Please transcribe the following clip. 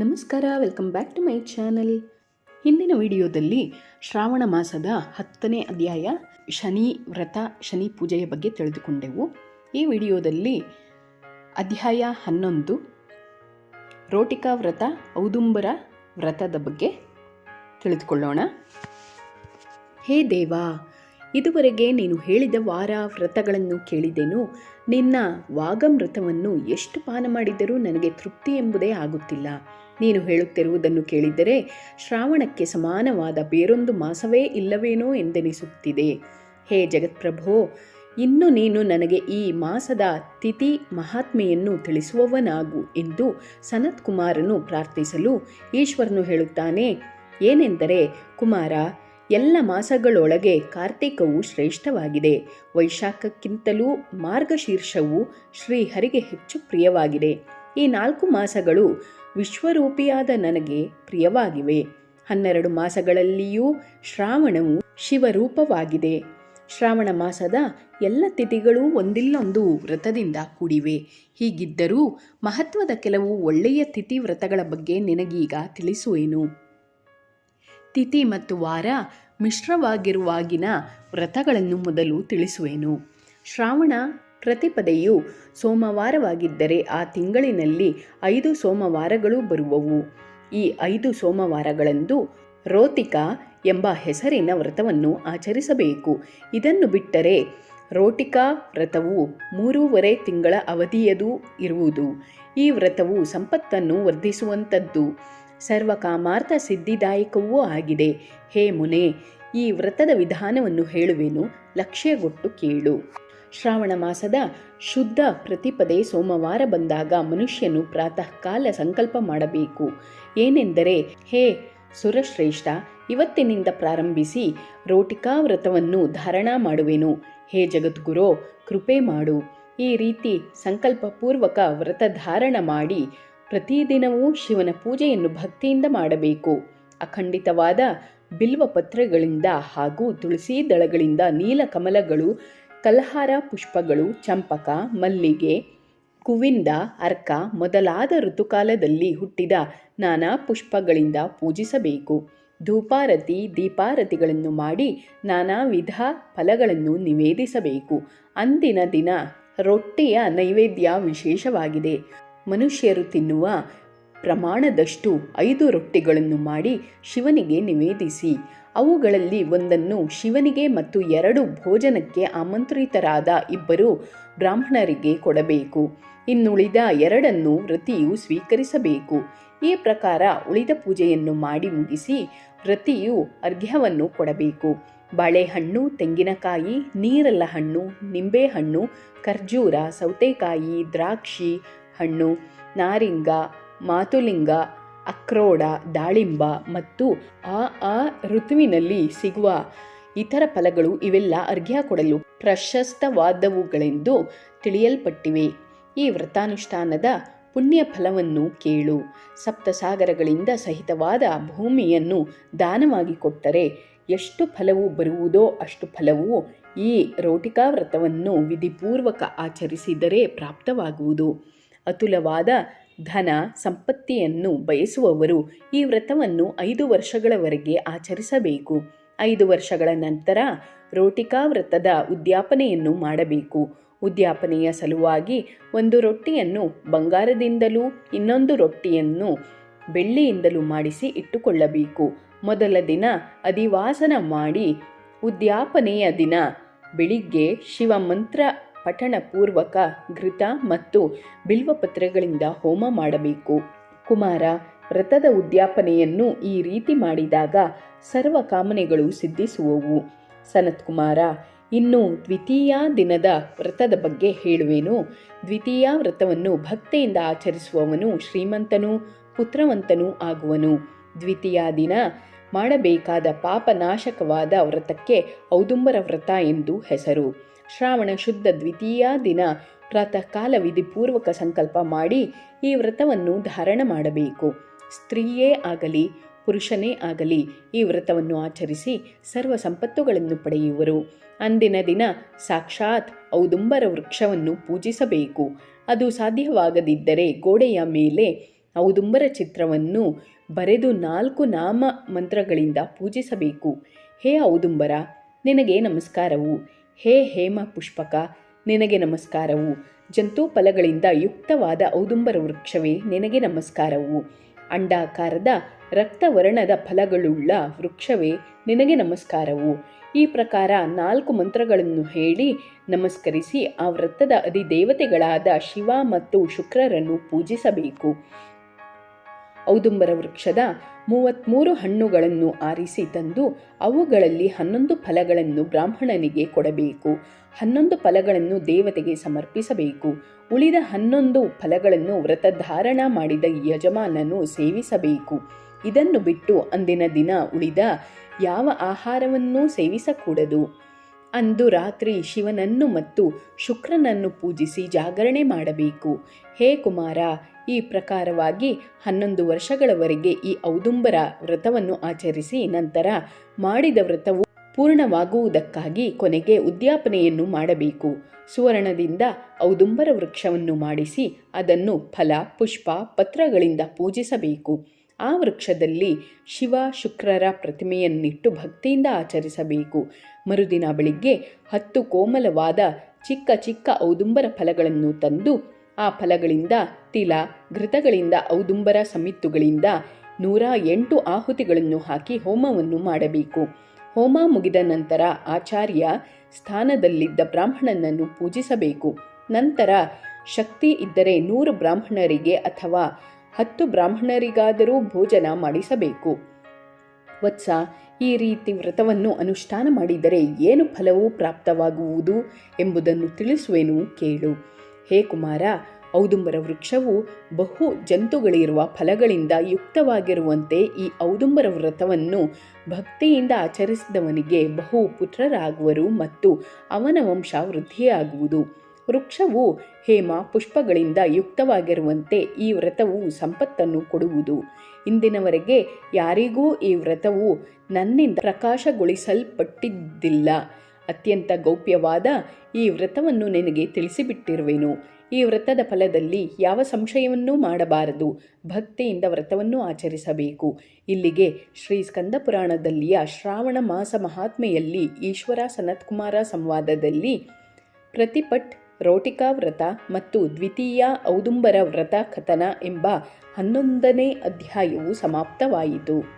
ನಮಸ್ಕಾರ welcome back to my channel ಹಿಂದಿನ ವಿಡಿಯೋದಲ್ಲಿ ಶ್ರಾವಣ ಮಾಸದ ಹತ್ತನೇ ಅಧ್ಯಾಯ ಶನಿ ವ್ರತ, ಶನಿ ಪೂಜೆಯ ಬಗ್ಗೆ ತಿಳಿದುಕೊಂಡೆವು. ಈ ವಿಡಿಯೋದಲ್ಲಿ ಅಧ್ಯಾಯ ಹನ್ನೊಂದು, ರೋಟಿಕಾ ವ್ರತ, ಔದುಂಬರ ವ್ರತದ ಬಗ್ಗೆ ತಿಳಿದುಕೊಳ್ಳೋಣ. ಹೇ ದೇವಾ ಇದುವರೆಗೆ ನೀನು ಹೇಳಿದ ವಾರ ವ್ರತಗಳನ್ನು ಕೇಳಿದೆನು, ನಿನ್ನ ವಾಗಮೃತವನ್ನು ಎಷ್ಟು ಪಾನ ಮಾಡಿದರೂ ನನಗೆ ತೃಪ್ತಿ ಎಂಬುದೇ ಆಗುತ್ತಿಲ್ಲ. ನೀನು ಹೇಳುತ್ತಿರುವುದನ್ನು ಕೇಳಿದರೆ, ಶ್ರಾವಣಕ್ಕೆ ಸಮಾನವಾದ ಬೇರೊಂದು ಮಾಸವೇ ಇಲ್ಲವೇನೋ ಎಂದೆನಿಸುತ್ತಿದೆ. ಹೇ ಜಗತ್ಪ್ರಭೋ, ಇನ್ನು ನೀನು ನನಗೆ ಈ ಮಾಸದ ತಿಥಿ ಮಹಾತ್ಮೆಯನ್ನು ತಿಳಿಸುವವನಾಗು ಎಂದು ಸನತ್ ಕುಮಾರನು ಪ್ರಾರ್ಥಿಸಲು ಈಶ್ವರನು ಹೇಳುತ್ತಾನೆ, ಏನೆಂದರೆ ಕುಮಾರ ಎಲ್ಲ ಮಾಸಗಳೊಳಗೆ ಕಾರ್ತಿಕವು ಶ್ರೇಷ್ಠವಾಗಿದೆ. ವೈಶಾಖಕ್ಕಿಂತಲೂ ಮಾರ್ಗಶೀರ್ಷವು ಶ್ರೀಹರಿಗೆ ಹೆಚ್ಚು ಪ್ರಿಯವಾಗಿದೆ. ಈ ನಾಲ್ಕು ಮಾಸಗಳು ವಿಶ್ವರೂಪಿಯಾದ ನನಗೆ ಪ್ರಿಯವಾಗಿವೆ. ಹನ್ನೆರಡು ಮಾಸಗಳಲ್ಲಿಯೂ ಶ್ರಾವಣವು ಶಿವರೂಪವಾಗಿದೆ. ಶ್ರಾವಣ ಮಾಸದ ಎಲ್ಲ ತಿಥಿಗಳೂ ಒಂದಿಲ್ಲೊಂದು ವ್ರತದಿಂದ ಕೂಡಿವೆ. ಹೀಗಿದ್ದರೂ ಮಹತ್ವದ ಕೆಲವು ಒಳ್ಳೆಯ ತಿಥಿ ವ್ರತಗಳ ಬಗ್ಗೆ ನಿನಗೀಗ ತಿಳಿಸುವೆನು. ತಿಥಿ ಮತ್ತು ವಾರ ಮಿಶ್ರವಾಗಿರುವಾಗಿನ ವ್ರತಗಳನ್ನು ಮೊದಲು ತಿಳಿಸುವೆನು. ಶ್ರಾವಣ ಪ್ರತಿಪದೆಯು ಸೋಮವಾರವಾಗಿದ್ದರೆ ಆ ತಿಂಗಳಿನಲ್ಲಿ ಐದು ಸೋಮವಾರಗಳು ಬರುವವು. ಈ ಐದು ಸೋಮವಾರಗಳಂದು ರೋತಿಕ ಎಂಬ ಹೆಸರಿನ ವ್ರತವನ್ನು ಆಚರಿಸಬೇಕು. ಇದನ್ನು ಬಿಟ್ಟರೆ ರೋಟಿಕಾ ವ್ರತವು ಮೂರೂವರೆ ತಿಂಗಳ ಅವಧಿಯದು ಇರುವುದು. ಈ ವ್ರತವು ಸಂಪತ್ತನ್ನು ವರ್ಧಿಸುವಂಥದ್ದು ಸರ್ವಕಾಮಾರ್ಥ ಸಿದ್ಧಿದಾಯಕವೂ ಆಗಿದೆ. ಹೇ ಮುನೆ, ಈ ವ್ರತದ ವಿಧಾನವನ್ನು ಹೇಳುವೆನು, ಲಕ್ಷ್ಯಗೊಟ್ಟು ಕೇಳು. ಶ್ರಾವಣ ಮಾಸದ ಶುದ್ಧ ಪ್ರತಿಪದೆ ಸೋಮವಾರ ಬಂದಾಗ ಮನುಷ್ಯನು ಪ್ರಾತಃ ಕಾಲ ಸಂಕಲ್ಪ ಮಾಡಬೇಕು. ಏನೆಂದರೆ, ಹೇ ಸುರಶ್ರೇಷ್ಠ, ಇವತ್ತಿನಿಂದ ಪ್ರಾರಂಭಿಸಿ ರೋಟಿಕಾ ವ್ರತವನ್ನು ಧಾರಣ ಮಾಡುವೆನು. ಹೇ ಜಗದ್ಗುರೋ, ಕೃಪೆ ಮಾಡು. ಈ ರೀತಿ ಸಂಕಲ್ಪಪೂರ್ವಕ ವ್ರತ ಧಾರಣ ಮಾಡಿ ಪ್ರತಿದಿನವೂ ಶಿವನ ಪೂಜೆಯನ್ನು ಭಕ್ತಿಯಿಂದ ಮಾಡಬೇಕು. ಅಖಂಡಿತವಾದ ಬಿಲ್ವ ಪತ್ರೆಗಳಿಂದ ಹಾಗೂ ತುಳಸಿ ದಳಗಳಿಂದ ನೀಲಕಮಲಗಳು ಕಲ್ಹಾರ ಪುಷ್ಪಗಳು, ಚಂಪಕ, ಮಲ್ಲಿಗೆ, ಕುವಿಂದ, ಅರ್ಕ ಮೊದಲಾದ ಋತುಕಾಲದಲ್ಲಿ ಹುಟ್ಟಿದ ನಾನಾ ಪುಷ್ಪಗಳಿಂದ ಪೂಜಿಸಬೇಕು. ಧೂಪಾರತಿ, ದೀಪಾರತಿಗಳನ್ನು ಮಾಡಿ ನಾನಾ ವಿಧ ಫಲಗಳನ್ನು ನಿವೇದಿಸಬೇಕು. ಅಂದಿನ ದಿನ ರೊಟ್ಟಿಯ ನೈವೇದ್ಯ ವಿಶೇಷವಾಗಿದೆ. ಮನುಷ್ಯರು ತಿನ್ನುವ ಪ್ರಮಾಣದಷ್ಟು ಐದು ರೊಟ್ಟಿಗಳನ್ನು ಮಾಡಿ ಶಿವನಿಗೆ ನಿವೇದಿಸಿ. ಅವುಗಳಲ್ಲಿ ಒಂದನ್ನು ಶಿವನಿಗೆ ಮತ್ತು ಎರಡು ಭೋಜನಕ್ಕೆ ಆಮಂತ್ರಿತರಾದ ಇಬ್ಬರು ಬ್ರಾಹ್ಮಣರಿಗೆ ಕೊಡಬೇಕು. ಇನ್ನುಳಿದ ಎರಡನ್ನು ವ್ರತಿಯು ಸ್ವೀಕರಿಸಬೇಕು. ಈ ಪ್ರಕಾರ ಉಳಿದ ಪೂಜೆಯನ್ನು ಮಾಡಿ ಮುಗಿಸಿ ವ್ರತಿಯು ಅರ್ಘ್ಯವನ್ನು ಕೊಡಬೇಕು. ಬಾಳೆಹಣ್ಣು, ತೆಂಗಿನಕಾಯಿ ನೀರಲ್ಲ ಹಣ್ಣು ನಿಂಬೆಹಣ್ಣು, ಖರ್ಜೂರ, ಸೌತೆಕಾಯಿ, ದ್ರಾಕ್ಷಿ ಹಣ್ಣು, ನಾರಿಂಗ, ಮಾತುಲಿಂಗ, ಅಕ್ರೋಡ, ದಾಳಿಂಬ ಮತ್ತು ಆ ಆ ಋತುವಿನಲ್ಲಿ ಸಿಗುವ ಇತರ ಫಲಗಳು ಇವೆಲ್ಲ ಅರ್ಘ್ಯ ಕೊಡಲು ಪ್ರಶಸ್ತವಾದವುಗಳೆಂದು ತಿಳಿಯಲ್ಪಟ್ಟಿವೆ. ಈ ವ್ರತಾನುಷ್ಠಾನದ ಪುಣ್ಯ ಫಲವನ್ನು ಕೇಳು. ಸಪ್ತಸಾಗರಗಳಿಂದ ಸಹಿತವಾದ ಭೂಮಿಯನ್ನು ದಾನವಾಗಿ ಕೊಟ್ಟರೆ ಎಷ್ಟು ಫಲವು ಬರುವುದೋ ಅಷ್ಟು ಫಲವು ಈ ರೋಟಿಕಾ ವ್ರತವನ್ನು ವಿಧಿಪೂರ್ವಕ ಆಚರಿಸಿದರೆ ಪ್ರಾಪ್ತವಾಗುವುದು. ಅತುಲವಾದ ಧನ ಸಂಪತ್ತಿಯನ್ನು ಬಯಸುವವರು ಈ ವ್ರತವನ್ನು ಐದು ವರ್ಷಗಳವರೆಗೆ ಆಚರಿಸಬೇಕು. ಐದು ವರ್ಷಗಳ ನಂತರ ರೋಟಿಕಾ ವ್ರತದ ಉದ್ಯಾಪನೆಯನ್ನು ಮಾಡಬೇಕು. ಉದ್ಯಾಪನೆಯ ಸಲುವಾಗಿ ಒಂದು ರೊಟ್ಟಿಯನ್ನು ಬಂಗಾರದಿಂದಲೂ ಇನ್ನೊಂದು ರೊಟ್ಟಿಯನ್ನು ಬೆಳ್ಳಿಯಿಂದಲೂ ಮಾಡಿಸಿ ಇಟ್ಟುಕೊಳ್ಳಬೇಕು. ಮೊದಲ ದಿನ ಅಧಿವಾಸನ ಮಾಡಿ ಉದ್ಯಾಪನೆಯ ದಿನ ಬೆಳಿಗ್ಗೆ ಶಿವ ಮಂತ್ರ ಪಠಣ ಪೂರ್ವಕ ಘೃತ ಮತ್ತು ಬಿಲ್ವಪತ್ರಗಳಿಂದ ಹೋಮ ಮಾಡಬೇಕು. ಕುಮಾರ, ವ್ರತದ ಉದ್ಯಾಪನೆಯನ್ನು ಈ ರೀತಿ ಮಾಡಿದಾಗ ಸರ್ವ ಕಾಮನೆಗಳು ಸಿದ್ಧಿಸುವವು. ಸನತ್ ಕುಮಾರ, ಇನ್ನು ದ್ವಿತೀಯ ದಿನದ ವ್ರತದ ಬಗ್ಗೆ ಹೇಳುವೆನು. ದ್ವಿತೀಯ ವ್ರತವನ್ನು ಭಕ್ತಿಯಿಂದ ಆಚರಿಸುವವನು ಶ್ರೀಮಂತನೂ, ಪುತ್ರವಂತನೂ ಆಗುವನು. ದ್ವಿತೀಯ ದಿನ ಮಾಡಬೇಕಾದ ಪಾಪನಾಶಕವಾದ ವ್ರತಕ್ಕೆ ಔದುಂಬರ ವ್ರತ ಎಂದು ಹೆಸರು. ಶ್ರಾವಣ ಶುದ್ಧ ದ್ವಿತೀಯ ದಿನ ಪ್ರಾತಃ ಕಾಲ ವಿಧಿಪೂರ್ವಕ ಸಂಕಲ್ಪ ಮಾಡಿ ಈ ವ್ರತವನ್ನು ಧಾರಣ ಮಾಡಬೇಕು. ಸ್ತ್ರೀಯೇ ಆಗಲಿ, ಪುರುಷನೇ ಆಗಲಿ ಈ ವ್ರತವನ್ನು ಆಚರಿಸಿ ಸರ್ವ ಸಂಪತ್ತುಗಳನ್ನು ಪಡೆಯುವರು. ಅಂದಿನ ದಿನ ಸಾಕ್ಷಾತ್ ಔದುಂಬರ ವೃಕ್ಷವನ್ನು ಪೂಜಿಸಬೇಕು. ಅದು ಸಾಧ್ಯವಾಗದಿದ್ದರೆ ಗೋಡೆಯ ಮೇಲೆ ಔದುಂಬರ ಚಿತ್ರವನ್ನು ಬರೆದು ನಾಲ್ಕು ನಾಮ ಮಂತ್ರಗಳಿಂದ ಪೂಜಿಸಬೇಕು. ಹೇ ಔದುಂಬರ, ನಿನಗೆ ನಮಸ್ಕಾರವು. ಹೇ ಹೇಮ ಪುಷ್ಪಕ, ನಿನಗೆ ನಮಸ್ಕಾರವು. ಜಂತು ಫಲಗಳಿಂದ ಯುಕ್ತವಾದ ಔದುಂಬರ ವೃಕ್ಷವೇ, ನಿನಗೆ ನಮಸ್ಕಾರವು. ಅಂಡಾಕಾರದ ರಕ್ತವರ್ಣದ ಫಲಗಳುಳ್ಳ ವೃಕ್ಷವೇ, ನಿನಗೆ ನಮಸ್ಕಾರವು. ಈ ಪ್ರಕಾರ ನಾಲ್ಕು ಮಂತ್ರಗಳನ್ನು ಹೇಳಿ ನಮಸ್ಕರಿಸಿ ಆ ವೃತ್ತದ ಅಧಿದೇವತೆಗಳಾದ ಶಿವ ಮತ್ತು ಶುಕ್ರರನ್ನು ಪೂಜಿಸಬೇಕು. ಔದುಂಬರ ವೃಕ್ಷದ ಮೂವತ್ತ್ಮೂರು ಹಣ್ಣುಗಳನ್ನು ಆರಿಸಿ ತಂದು ಅವುಗಳಲ್ಲಿ ಹನ್ನೊಂದು ಫಲಗಳನ್ನು ಬ್ರಾಹ್ಮಣನಿಗೆ ಕೊಡಬೇಕು. ಹನ್ನೊಂದು ಫಲಗಳನ್ನು ದೇವತೆಗೆ ಸಮರ್ಪಿಸಬೇಕು. ಉಳಿದ ಹನ್ನೊಂದು ಫಲಗಳನ್ನು ವ್ರತಧಾರಣ ಮಾಡಿದ ಯಜಮಾನನು ಸೇವಿಸಬೇಕು. ಇದನ್ನು ಬಿಟ್ಟು ಅಂದಿನ ದಿನ ಉಳಿದ ಯಾವ ಆಹಾರವನ್ನೂ ಸೇವಿಸಕೂಡದು. ಅಂದು ರಾತ್ರಿ ಶಿವನನ್ನು ಮತ್ತು ಶುಕ್ರನನ್ನು ಪೂಜಿಸಿ ಜಾಗರಣೆ ಮಾಡಬೇಕು. ಹೇ ಕುಮಾರ, ಈ ಪ್ರಕಾರವಾಗಿ ಹನ್ನೊಂದು ವರ್ಷಗಳವರೆಗೆ ಈ ಔದುಂಬರ ವ್ರತವನ್ನು ಆಚರಿಸಿ ನಂತರ ಮಾಡಿದ ವ್ರತವು ಪೂರ್ಣವಾಗುವುದಕ್ಕಾಗಿ ಕೊನೆಗೆ ಉದ್ಯಾಪನೆಯನ್ನು ಮಾಡಬೇಕು. ಸುವರ್ಣದಿಂದ ಔದುಂಬರ ವೃಕ್ಷವನ್ನು ಮಾಡಿಸಿ ಅದನ್ನು ಫಲ, ಪುಷ್ಪ, ಪತ್ರಗಳಿಂದ ಪೂಜಿಸಬೇಕು. ಆ ವೃಕ್ಷದಲ್ಲಿ ಶಿವ ಶುಕ್ರರ ಪ್ರತಿಮೆಯನ್ನಿಟ್ಟು ಭಕ್ತಿಯಿಂದ ಆಚರಿಸಬೇಕು. ಮರುದಿನ ಬೆಳಿಗ್ಗೆ ಹತ್ತು ಕೋಮಲವಾದ ಚಿಕ್ಕ ಚಿಕ್ಕ ಔದುಂಬರ ಫಲಗಳನ್ನು ತಂದು ಆ ಫಲಗಳಿಂದ ತಿಲ, ಘೃತಗಳಿಂದ, ಔದುಂಬರ ಸಮಿತ್ತುಗಳಿಂದ ನೂರ ಎಂಟು ಆಹುತಿಗಳನ್ನು ಹಾಕಿ ಹೋಮವನ್ನು ಮಾಡಬೇಕು. ಹೋಮ ಮುಗಿದ ನಂತರ ಆಚಾರ್ಯ ಸ್ಥಾನದಲ್ಲಿದ್ದ ಬ್ರಾಹ್ಮಣನನ್ನು ಪೂಜಿಸಬೇಕು. ನಂತರ ಶಕ್ತಿ ಇದ್ದರೆ ನೂರು ಬ್ರಾಹ್ಮಣರಿಗೆ ಅಥವಾ ಹತ್ತು ಬ್ರಾಹ್ಮಣರಿಗಾದರೂ ಭೋಜನ ಮಾಡಿಸಬೇಕು. ವತ್ಸ, ಈ ರೀತಿ ವ್ರತವನ್ನು ಅನುಷ್ಠಾನ ಮಾಡಿದರೆ ಏನು ಫಲವು ಪ್ರಾಪ್ತವಾಗುವುದು ಎಂಬುದನ್ನು ತಿಳಿಸುವೆನು ಕೇಳು. ಹೇ ಕುಮಾರ, ಔದುಂಬರ ವೃಕ್ಷವು ಬಹು ಜಂತುಗಳಿರುವ ಫಲಗಳಿಂದ ಯುಕ್ತವಾಗಿರುವಂತೆ ಈ ಔದುಂಬರ ವ್ರತವನ್ನು ಭಕ್ತಿಯಿಂದ ಆಚರಿಸಿದವನಿಗೆ ಬಹು ಪುತ್ರರಾಗುವರು ಮತ್ತು ಅವನ ವಂಶ ವೃದ್ಧಿಯಾಗುವುದು. ವೃಕ್ಷವು ಹೇಮ ಪುಷ್ಪಗಳಿಂದ ಯುಕ್ತವಾಗಿರುವಂತೆ ಈ ವ್ರತವು ಸಂಪತ್ತನ್ನು ಕೊಡುವುದು. ಇಂದಿನವರೆಗೆ ಯಾರಿಗೂ ಈ ವ್ರತವು ನನ್ನಿಂದ ಪ್ರಕಾಶಗೊಳಿಸಲ್ಪಟ್ಟಿದ್ದಿಲ್ಲ. ಅತ್ಯಂತ ಗೌಪ್ಯವಾದ ಈ ವ್ರತವನ್ನು ನಿನಗೆ ತಿಳಿಸಿಬಿಟ್ಟಿರುವೆನು. ಈ ವ್ರತದ ಫಲದಲ್ಲಿ ಯಾವ ಸಂಶಯವನ್ನೂ ಮಾಡಬಾರದು. ಭಕ್ತಿಯಿಂದ ವ್ರತವನ್ನು ಆಚರಿಸಬೇಕು. ಇಲ್ಲಿಗೆ ಶ್ರೀ ಸ್ಕಂದ ಪುರಾಣದಲ್ಲಿಯ ಶ್ರಾವಣ ಮಾಸ ಮಹಾತ್ಮೆಯಲ್ಲಿ ಈಶ್ವರ ಸನತ್ಕುಮಾರ ಸಂವಾದದಲ್ಲಿ ಪ್ರತಿಪಟ್ ರೋಟಿಕಾ ವ್ರತ ಮತ್ತು ದ್ವಿತೀಯ ಔದುಂಬರ ವ್ರತ ಕಥನ ಎಂಬ ಹನ್ನೊಂದನೇ ಅಧ್ಯಾಯವು ಸಮಾಪ್ತವಾಯಿತು.